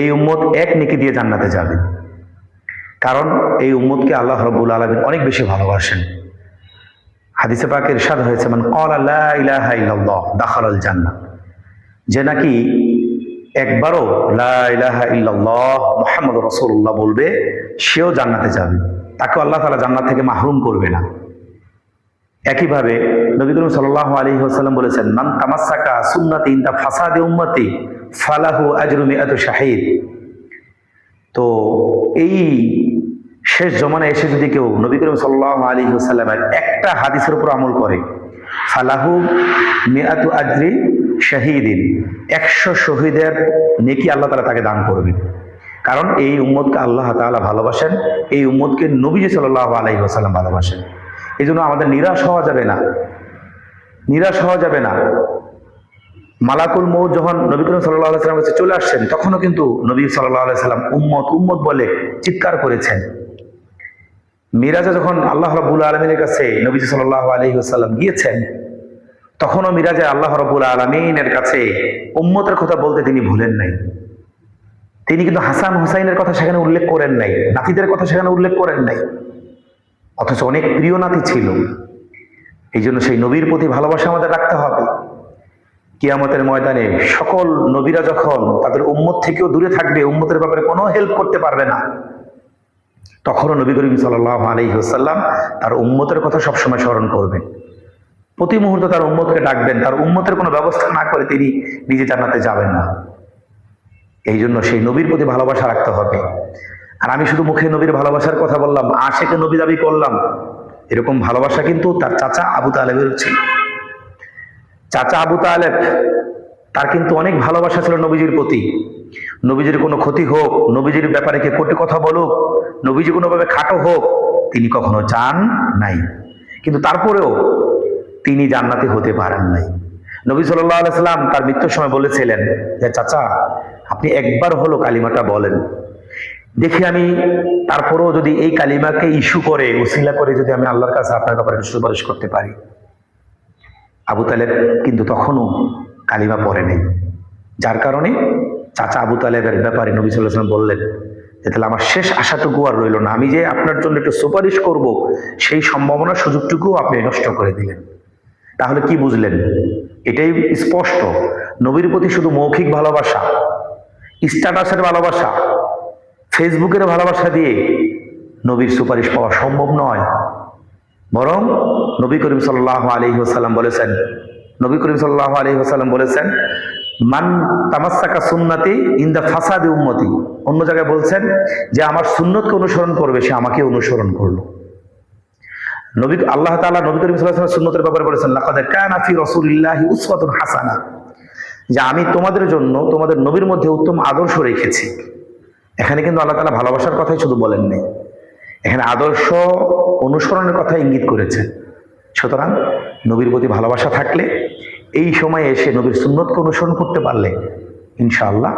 এই উম্মত এক নেকি দিয়ে জান্নাতে যাবে। কারণ এই উম্মতকে আল্লাহ রব্বুল আলমিন অনেক বেশি ভালোবাসেন। হাদিসে পাকে ইরশাদ হয়েছে মানে কল আল্লাহ ইলাহা ইল্লাল্লাহ, দাখালাল জান্নাত যে নাকি একবারও লা ইলাহা ইল্লাল্লাহ মুহাম্মদ বলবে, সেও জান্নাতে যাবে। তাকে আল্লাহ তাআলা জান্নাত থেকে মাহরুম করবে না। একইভাবে নবী করিম সাল্লাল্লাহু আলাইহি বলেছেন, মান তামাসসাকা সুন্নাতি ইনদা ফাসাদে উম্মতি ফালাহু আজরু মিআতু শাহিদ। তো এই শেষ জমানায় এসে যদি কেউ নবী করিম সাল্লাহ আলী সাল্লামের একটা হাদিসের উপর আমল করে, ফালাহু মিয়াতু আজরি শাহিদিন, একশো শহীদের নেকি আল্লাহ তালা তাকে দান করবেন। কারণ এই উম্মতকে আল্লাহ তাআলা ভালোবাসেন, এই উম্মদকে নবীজি সাল্লাহ আলাইহি সাল্লাম ভালোবাসেন। এই জন্য আমাদের নিরাশ হওয়া যাবে না। নিরাশ হওয়া যাবে না। মালাকুল মৌ যখন নবী করিম সাল্লাহ সাল্লাম কাছে চলে আসছেন, তখনও কিন্তু নবী সাল্লাহ সাল্লাম উম্মত উম্মত বলে চিৎকার করেছেন। মিরাজা যখন আল্লাহ রব্বুল আলমিনের কাছে নবীজি সাল্লাহ আলহিহাল্লাম গিয়েছেন, তখনও মিরাজা আল্লাহ রব্বুল আলমিনের কাছে উম্মতের কথা বলতে তিনি ভুলেন নাই। তিনি কিন্তু হাসান হুসাইনের কথা সেখানে উল্লেখ করেন নাই, নাতিদের কথা সেখানে উল্লেখ করেন নাই। অথচ অনেক প্রিয় নাতি ছিল। এই জন্য সেই নবীর প্রতি ভালোবাসা আমাদের রাখতে হবে। কিয়ামতের ময়দানে সকল নবীরা যখন তাদের উম্মত থেকেও দূরে থাকবে, উম্মতের ব্যাপারে কোনো হেল্প করতে পারবে না। তখনও নবী করিম সাল্লাহ আলহিহসাল্লাম তার উম্মতের কথা সবসময় স্মরণ করবেন। প্রতি মুহূর্তে তার উম্মতকে ডাকবেন, তার উম্মতের কোনো ব্যবস্থা না করে তিনি নিজে জানাতে যাবেন না। এই জন্য সেই নবীর প্রতি ভালোবাসা রাখতে হবে। আর আমি শুধু মুখে নবীর ভালোবাসার কথা বললাম, আশেকে নবী দাবি করলাম। এরকম ভালোবাসা কিন্তু তার চাচা আবু তালেবের ছিল। চাচা আবু তালেব, তার কিন্তু অনেক ভালোবাসা ছিল নবীজির প্রতি। নবীজির কোনো ক্ষতি হোক, নবীজির ব্যাপারে কে কোটি কথা বলুক, নবীজি কোনোভাবে খাটো হোক, তিনি কখনো চান নাই। কিন্তু তারপরেও তিনি জান্নাতি হতে পারেন নাই। নবী সাল্লাহ আলাইসাল্লাম তার মৃত্যুর সময় বলেছিলেন যে চাচা, আপনি একবার হলো কালিমাটা বলেন। দেখি আমি তারপরেও যদি এই কালিমাকে ইস্যু করে উসিলা করে যদি আমি আল্লাহর কাছে আপনার ব্যাপারে সুপারিশ করতে পারি। আবু তালেব কিন্তু তখনও কালিমা পড়ে নেই যার কারণে চাচা আবু তালেবের ব্যাপারে নবী সাল্লাম বললেন যে, তাহলে আমার শেষ আশাটুকু আর রইল না। আমি যে আপনার জন্য একটু সুপারিশ করব, সেই সম্ভাবনার সুযোগটুকু আপনি নষ্ট করে দিলেন। তাহলে কি বুঝলেন? এটাই স্পষ্ট। নবীর প্রতি শুধু মৌখিক ভালোবাসা, স্ট্যাটাসের ভালোবাসা, ফেসবুকের ভালোবাসা দিয়ে নবীর সুপারিশ পাওয়া সম্ভব নয়। বরং নবী করিম সাল্লাহ আলী সাল্লাম বলেছেন, নবী করিম সাল্লাহ আলী সাল্লাম বলেছেন, মান তামাসাকা সুন্নাতি ইন দ্য ফাসাদি উম্মতি। অন্য জায়গায় বলছেন যে, আমার সুন্নতকে অনুসরণ করবে, সে আমাকে অনুসরণ করল। নবী, আল্লাহ তাআলা নবী করিম আলাইহি সুন্নতের ব্যাপারে বলেছেন, লাকাদ কানা ফি রাসূলিল্লাহি উসওয়াতুন হাসানা। যে, আমি তোমাদের জন্য, তোমাদের নবীর মধ্যে উত্তম আদর্শ রেখেছি। এখানে কিন্তু আল্লাহ তালা ভালোবাসার কথাই শুধু বলেননি। এখানে আদর্শ অনুসরণের কথা ইঙ্গিত করেছেন সুতরাং নবীর প্রতি ভালোবাসা থাকলে এই সময়ে এসে নবীর সুন্নতকে অনুসরণ করতে পারলে ইনশাআল্লাহ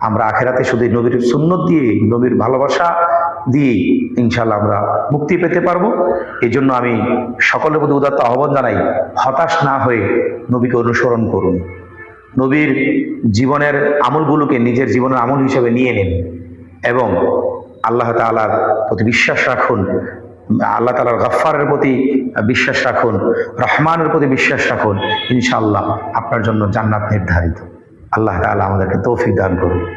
আমরা আখেরাতে শুধু নবীর সুন্নত দিয়ে, নবীর ভালোবাসা দিয়ে ইনশাল্লাহ আমরা মুক্তি পেতে পারব। এই জন্য আমি সকলের প্রতি উদাত্ত আহ্বান জানাই, হতাশ না হয়ে নবীকে অনুসরণ করুন। নবীর জীবনের আমলগুলোকে নিজের জীবনের আমল হিসেবে নিয়ে নিন এবং আল্লাহ তালার প্রতি বিশ্বাস রাখুন, আল্লাহ তালার গফ্ফারের প্রতি বিশ্বাস রাখুন, রহমানের প্রতি বিশ্বাস রাখুন, ইনশাআল্লাহ আপনার জন্য জান্নাত নির্ধারিত। আল্লাহ তালা আমাদেরকে তৌফিক দান করুন।